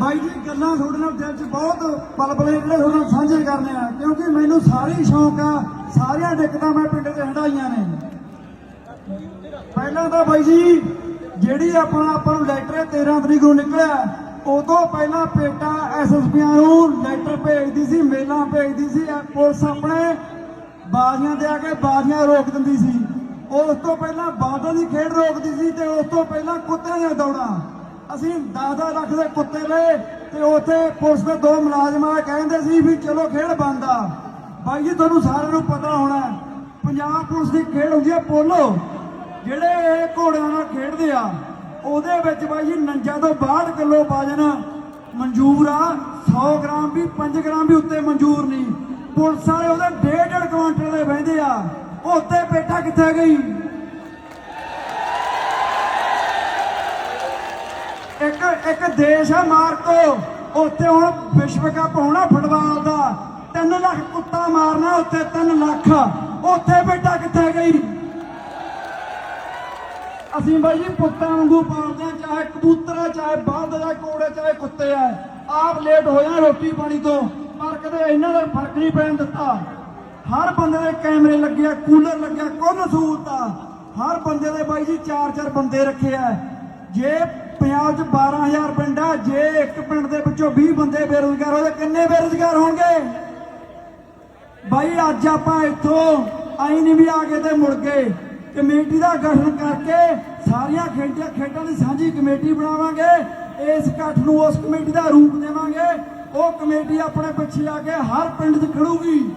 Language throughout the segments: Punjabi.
ਬਾਈ ਜੀ, ਗੱਲਾਂ ਤੁਹਾਡੇ ਨਾਲ ਦਿਲ 'ਚ ਬਹੁਤ ਪਲਪਲੇ ਜਿਹੜੇ ਤੁਹਾਡੇ ਨਾਲ ਸਾਂਝੇ ਕਰਨੇ ਆ, ਕਿਉਂਕਿ ਮੈਨੂੰ ਸਾਰੀ ਸ਼ੌਂਕ ਆ, ਸਾਰੀਆਂ ਦਿੱਕਤਾਂ ਮੈਂ ਪਿੰਡ 'ਚ ਹੰਡਾਈਆਂ ਨੇ। ਪਹਿਲਾਂ ਤਾਂ ਬਾਈ ਜੀ, ਜਿਹੜੀ ਆਪਣਾ ਆਪਾਂ ਨੂੰ ਲੈਟਰ 13 ਤਰੀਕ ਨੂੰ ਨਿਕਲਿਆ ਉਹ ਤੋਂ ਪਹਿਲਾਂ ਪੇਟਾ ਐਸਐਸਪੀਆਂ ਨੂੰ ਲੈਟਰ ਭੇਜਦੀ ਸੀ, ਮੇਲਾਂ ਭੇਜਦੀ ਸੀ ਪੁਲਿਸ ਆਪਣੇ ਬਾਜ਼ੀਆਂ ਤੇ ਆ ਕੇ ਬਾਜ਼ੀਆਂ ਰੋਕ ਦਿੰਦੀ ਸੀ। ਉਸ ਤੋਂ ਪਹਿਲਾਂ ਬਾਦਲ ਦੀ ਖੇਡ ਰੋਕਦੀ ਸੀ ਤੇ ਉਸ ਤੋਂ ਪਹਿਲਾਂ ਕੁੱਤਿਆਂ ਦੀਆਂ ਦੌੜਾਂ। ਅਸੀਂ 10 ਲੱਖ ਦੇ ਕੁੱਤੇ ਲਏ ਤੇ ਉੱਥੇ ਪੁਲਿਸ ਦੇ ਦੋ ਮੁਲਾਜ਼ਮਾਂ ਕਹਿੰਦੇ ਸੀ ਵੀ ਚਲੋ ਖੇਡ ਬੰਦ ਆ। ਬਾਈ ਜੀ, ਤੁਹਾਨੂੰ ਸਾਰਿਆਂ ਨੂੰ ਪਤਾ ਹੋਣਾ ਪੰਜਾਬ ਪੁਲਿਸ ਦੀ ਖੇਡ ਹੁੰਦੀ ਹੈ ਪੋਲੋ। ਜਿਹੜੇ ਇਹ ਘੋੜਿਆਂ ਨਾਲ ਖੇਡਦੇ ਆ, ਉਹਦੇ ਵਿੱਚ ਬਾਈ ਜੀ 49 ਤੋਂ 62 ਕਿਲੋ ਵਜਨ ਮਨਜ਼ੂਰ ਆ। 100 ਗ੍ਰਾਮ ਵੀ 5 ਗ੍ਰਾਮ ਵੀ ਉੱਤੇ ਮਨਜ਼ੂਰ ਨਹੀਂ। ਪੁਲਿਸ ਵਾਲੇ ਉਹਦੇ 1.5 ਕੁਆਂਟਲ ਦੇ ਬਹਿੰਦੇ ਆ। ਉਹ ਉੱਤੇ ਪੇਟਾ ਕਿੱਥੇ ਗਈ? ਇੱਕ ਦੇਸ਼ ਹੈ ਮਾਰਕੋ ਉੱਥੇ ਹੁਣ ਵਿਸ਼ਵ ਕੱਪ ਹੋਣਾ ਫੁੱਟਬਾਲ ਦਾ। 3 ਲੱਖ ਕੁੱਤਾ ਮਾਰਨਾ, ਉੱਥੇ 3 ਲੱਖ। ਉੱਥੇ ਬੇਟਾ ਕਿੱਥੇ ਗਈ। ਅਸੀਂ ਬਾਈ ਜੀ ਪੁੱਤਾਂ ਵਾਂਗੂ ਪਾਲਦੇ ਆ ਚਾਹੇ ਕਬੂਤਰ ਚਾਹੇ ਬਲਦ ਆ ਕੋੜੇ ਚਾਹੇ ਕੁੱਤੇ ਆ। ਆਪ ਲੇਟ ਹੋ ਜਾਣ ਰੋਟੀ ਪਾਣੀ ਤੋਂ, ਪਰ ਕਦੇ ਇਹਨਾਂ ਦਾ ਫ਼ਰਕ ਨਹੀਂ ਪੈਣ ਦਿੱਤਾ। ਹਰ ਬੰਦੇ ਦੇ ਕੈਮਰੇ ਲੱਗੇ ਕੂਲਰ ਲੱਗਿਆ, ਕੁੱਲ ਸਹੂਲਤ। ਆ ਹਰ ਬੰਦੇ ਦੇ ਬਾਈ ਜੀ ਚਾਰ ਚਾਰ ਬੰਦੇ ਰੱਖੇ ਆ। ਜੇ ਪੰਜਾਬ 'ਚ 12000 ਪਿੰਡ ਆ ਜੇ ਇੱਕ ਪਿੰਡ ਦੇ ਵਿੱਚੋਂ 20 ਬੰਦੇ ਬੇਰੁਜ਼ਗਾਰ ਹੋ ਜਾ ਕਿੰਨੇ ਬੇਰੁਜ਼ਗਾਰ ਹੋਣਗੇ? ਬਾਈ, ਅੱਜ ਆਪਾਂ ਇੱਥੋਂ ਆਈ ਨਹੀਂ ਵੀ ਆ ਕੇ ਤੇ ਮੁੜ ਗਏ। ਕਮੇਟੀ ਦਾ ਗਠਨ ਕਰਕੇ ਸਾਰੀਆਂ ਖੇਡਾਂ ਖੇਡਾਂ ਦੀ ਸਾਂਝੀ ਕਮੇਟੀ ਬਣਾਵਾਂਗੇ। ਇਸ ਇਕੱਠ ਨੂੰ ਉਸ ਕਮੇਟੀ ਦਾ ਰੂਪ ਦੇਵਾਂਗੇ। ਉਹ ਕਮੇਟੀ ਆਪਣੇ ਪਿੱਛੇ ਆ ਕੇ ਹਰ ਪਿੰਡ 'ਚ ਖੜੂਗੀ।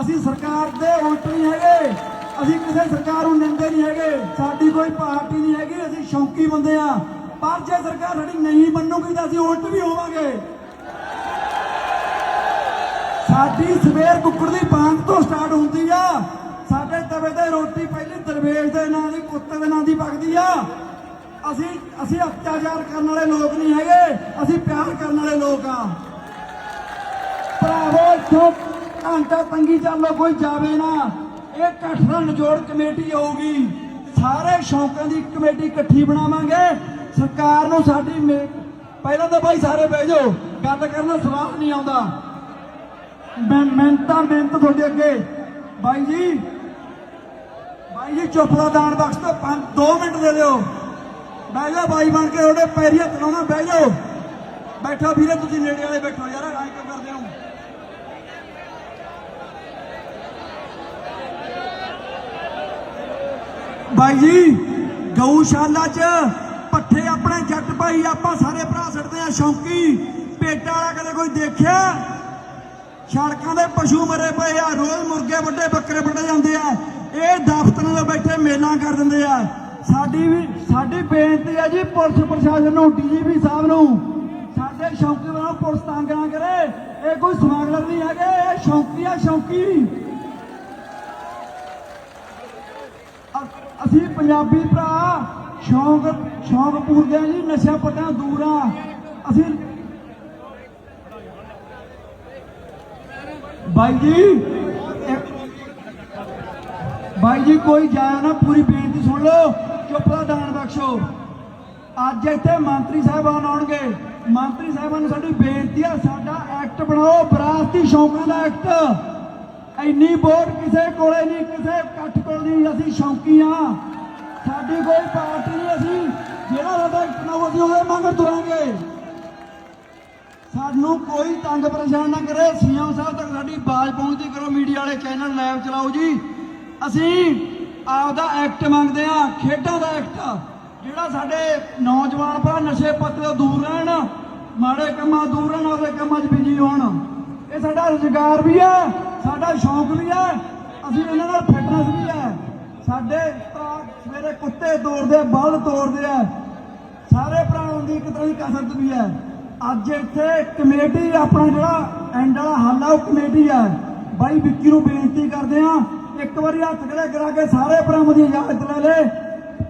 ਅਸੀਂ ਸਰਕਾਰ ਦੇ ਉਲਟ ਨਹੀਂ ਹੈਗੇ। ਅਸੀਂ ਕਿਸੇ ਸਰਕਾਰ ਨੂੰ ਨਿੰਦੇ ਨਹੀਂ ਹੈਗੇ, ਸਾਡੀ ਕੋਈ ਪਾਰਟੀ ਨਹੀਂ ਹੈਗੀ, ਅਸੀਂ ਸ਼ੌਂਕੀ ਬੰਦੇ ਆ ਪਰ ਜੇ ਸਰਕਾਰ ਸਾਡੀ ਨਹੀਂ ਮੰਨੂਗੀ ਤਾਂ ਅਸੀਂ ਉਲਟ ਵੀ ਹੋਵਾਂਗੇ। ਸਾਡੀ ਸਵੇਰ ਕੁੱਕੜ ਦੀ ਬਾਂਗ ਤੋਂ ਸਟਾਰਟ ਹੁੰਦੀ ਆ। ਸਾਡੇ ਤਵੇ ਤੇ ਰੋਟੀ ਪਹਿਲੀ ਦਰਵੇਸ਼ ਦੇ ਨਾਂ ਦੀ, ਕੁੱਤੇ ਦੇ ਨਾਂ ਦੀ ਪੱਕਦੀ ਆ। ਅਸੀਂ ਅਸੀਂ ਅਤਿਆਚਾਰ ਕਰਨ ਵਾਲੇ ਲੋਕ ਨਹੀਂ ਹੈਗੇ, ਅਸੀਂ ਪਿਆਰ ਕਰਨ ਵਾਲੇ ਲੋਕ ਆ। ਭਰਾਵੋ, ਇੱਥੋਂ ਘੰਟਾ ਤੰਗੀ ਚੱਲੋ ਕੋਈ ਜਾਵੇ ਨਾ। ਇਹ ਕਠਰਾ ਨਿਜੋੜ ਕਮੇਟੀ ਹੋਊਗੀ ਸਾਰੇ ਸ਼ੌਂਕਾਂ ਦੀ ਕਮੇਟੀ ਇਕੱਠੀ ਬਣਾਵਾਂਗੇ। ਸਰਕਾਰ ਨੂੰ ਸਾਡੀ ਪਹਿਲਾਂ ਤਾਂ ਭਾਈ ਸਾਰੇ ਬਹਿ ਜਾਓ, ਗੱਲ ਕਰਨਾ ਸਵਾਲ ਨਹੀਂ ਆਉਂਦਾ। ਮੈਂ ਮਿਹਨਤਾਂ ਮਿਹਨਤ ਤੁਹਾਡੇ ਅੱਗੇ। ਬਾਈ ਜੀ ਬਾਈ ਜੀ, ਚੁੱਪ ਦਾ ਦਾਨ ਬਖਸ਼ ਤੋਂ 2 ਮਿੰਟ ਦੇ ਦਿਓ। ਬਹਿ ਜਾ ਬਾਈ ਬਣ ਕੇ, ਤੁਹਾਡੇ ਪੈਰੀ ਹੱਥ ਬਹਿ ਜਾਓ। ਬੈਠੋ ਵੀਰੇ, ਤੁਸੀਂ ਨੇੜੇ ਵਾਲੇ ਬੈਠੋ ਯਾਰ, ਐਂ ਕਿਉਂ ਕਰਦੇ ਹੋ? ਬਾਈ ਜੀ, ਗਊਸ਼ਾਲਾ 'ਚ ਪੱਠੇ ਆਪਣੇ ਜੱਟ ਭਾਈ, ਆਪਾਂ ਸਾਰੇ ਭਰਾ ਛੱਡਦੇ ਆ ਸ਼ੌਂਕੀ। ਪੇਟਾ ਵਾਲਾ ਕਦੇ ਕੋਈ ਦੇਖਿਆ? ਸੜਕਾਂ ਦੇ ਪਸ਼ੂ ਮਰੇ ਪਏ ਆ, ਰੋਜ਼ ਮੁਰਗੇ ਵੱਡੇ, ਬੱਕਰੇ ਵੱਡੇ ਜਾਂਦੇ ਆ। ਇਹ ਦਫ਼ਤਰਾਂ ਦੇ ਬੈਠੇ ਮੇਲਾਂ ਕਰ ਦਿੰਦੇ ਆ। ਸਾਡੀ ਵੀ, ਸਾਡੀ ਬੇਨਤੀ ਹੈ ਜੀ, ਪੁਲਿਸ ਪ੍ਰਸ਼ਾਸਨ ਨੂੰ, ਡੀਜੀਪੀ ਸਾਹਿਬ ਨੂੰ। ਸਾਡੇ ਸ਼ੌਂਕੀ ਵਾਲਾ ਪੁਲਿਸ ਤੰਗ ਨਾ ਕਰੇ, ਇਹ ਕੋਈ ਸਮਗਲਰ ਨਹੀਂ ਹੈਗੇ, ਇਹ ਸ਼ੌਂਕੀ ਆ, ਸ਼ੌਂਕੀ। ਅਸੀਂ ਪੰਜਾਬੀ ਭਰਾ, ਸ਼ੌਂਕ ਸ਼ੌਂਕ ਪੂਰਦੇ ਜੀ ਨਸ਼ਾ ਪੱਤਿਆਂ ਦੂਰ ਆ। ਅਸੀਂ ਬਾਈ ਜੀ ਬਾਈ ਜੀ, ਕੋਈ ਜਾਇਆ ਨਾ, ਪੂਰੀ ਬੇਨਤੀ ਸੁਣ ਲਓ, ਚੁੱਪ ਦਾ ਦਾਨ ਬਖਸ਼ੋ। ਅੱਜ ਇੱਥੇ ਮੰਤਰੀ ਸਾਹਿਬਾਨ ਆਉਣਗੇ। ਮੰਤਰੀ ਸਾਹਿਬਾਨ ਨੂੰ ਸਾਡੀ ਬੇਨਤੀ ਆ, ਸਾਡਾ ਐਕਟ ਬਣਾਓ, ਵਿਰਾਸਤੀ ਸ਼ੌਂਕਾਂ ਦਾ ਐਕਟ ਇੰਨੀ ਵੋਟ ਕਿਸੇ ਕੋਲੇ ਨਹੀਂ, ਕਿਸੇ ਇਕੱਠ ਕੋਲ ਨਹੀਂ। ਅਸੀਂ ਸ਼ੌਂਕੀ ਆ ਸਾਡੀ ਕੋਈ ਪਾਰਟੀ ਨਹੀਂ। ਅਸੀਂ ਜਿਹੜਾ ਸਾਡਾ ਐਕਟ ਅਸੀਂ ਉਹਦੇ ਮੰਗ ਤੁਰਾਂਗੇ। ਸਾਨੂੰ ਕੋਈ ਤੰਗ ਪਰੇਸ਼ਾਨ ਨਾ ਕਰੇ। ਸੀਐਮ ਸਾਹਿਬ ਤੱਕ ਸਾਡੀ ਆਵਾਜ਼ ਪਹੁੰਚਦੀ ਕਰੋ। ਮੀਡੀਆ ਵਾਲੇ ਚੈਨਲ ਲਾਈਵ ਚਲਾਓ ਜੀ। ਅਸੀਂ ਆਪਦਾ ਐਕਟ ਮੰਗਦੇ ਆ ਖੇਡਾਂ ਦਾ ਐਕਟ ਜਿਹੜਾ ਸਾਡੇ ਨੌਜਵਾਨ ਭਰਾ ਨਸ਼ੇ ਪੱਤੇ ਤੋਂ ਦੂਰ ਰਹਿਣ, ਮਾੜੇ ਕੰਮਾਂ ਦੂਰ ਰਹਿਣ, ਉਹਦੇ ਕੰਮਾਂ 'ਚ ਬਿਜ਼ੀ ਹੋਣ। ਇਹ ਸਾਡਾ ਰੁਜ਼ਗਾਰ ਵੀ ਹੈ। ਸਾਡਾ ਸ਼ੌਂਕ ਵੀ ਹੈ, ਅਸੀਂ ਇਹਨਾਂ ਨਾਲ ਫਿਟਨੈਸ ਵੀ ਹੈ। ਸਾਡੇ ਭਰਾ ਸਵੇਰੇ ਕੁੱਤੇ ਤੋੜਦੇ ਆ ਤੋੜਦੇ ਆ। ਸਾਰੇ ਭਰਾਵਾਂ ਦੀ ਇੱਕ ਤਰ੍ਹਾਂ ਦੀ ਕਸਰਤ ਵੀ ਹੈ। ਅੱਜ ਇੱਥੇ ਕਮੇਟੀ ਆਪਣਾ ਜਿਹੜਾ ਐਂਡ ਵਾਲਾ ਹੱਲ ਆ, ਉਹ ਕਮੇਟੀ ਹੈ ਬਾਈ ਵਿੱਕੀ ਨੂੰ ਬੇਨਤੀ ਕਰਦੇ ਆ ਇੱਕ ਵਾਰੀ ਹੱਥ ਖੜੇ ਕਰਾ ਕੇ ਸਾਰੇ ਭਰਾਵਾਂ ਦੀ ਇਜਾਜ਼ਤ ਲੈ ਲੈ।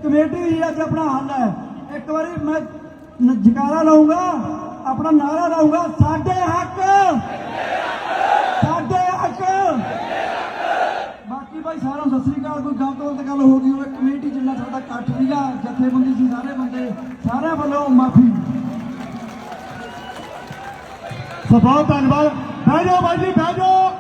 ਕਮੇਟੀ ਹੀ ਅੱਜ ਆਪਣਾ ਹੱਲ ਹੈ। ਇੱਕ ਵਾਰੀ ਮੈਂ ਜਕਾਰਾ ਲਾਉਂਗਾ ਆਪਣਾ ਨਾਰਾ ਲਾਉਂਗਾ ਸਾਡੇ ਹੱਕ! ਭਾਈ ਸਾਰਿਆਂ ਨੂੰ ਸਤਿ ਸ੍ਰੀ ਅਕਾਲ। ਕੋਈ ਗਲਤ ਗਲਤ ਗੱਲ ਹੋ ਗਈ ਹੋਵੇ, ਕਮੇਟੀ ਜਿੰਨਾ ਸਾਡਾ ਇਕੱਠ ਸੀਗਾ, ਜਥੇਬੰਦੀ ਸੀ ਸਾਰੇ ਬੰਦੇ, ਸਾਰਿਆਂ ਵੱਲੋਂ ਮਾਫੀ। ਸਭ ਬਹੁਤ ਧੰਨਵਾਦ। ਬਹਿ ਜਾਓ ਬਾਈ ਜੀ, ਬਹਿ ਜਾਓ।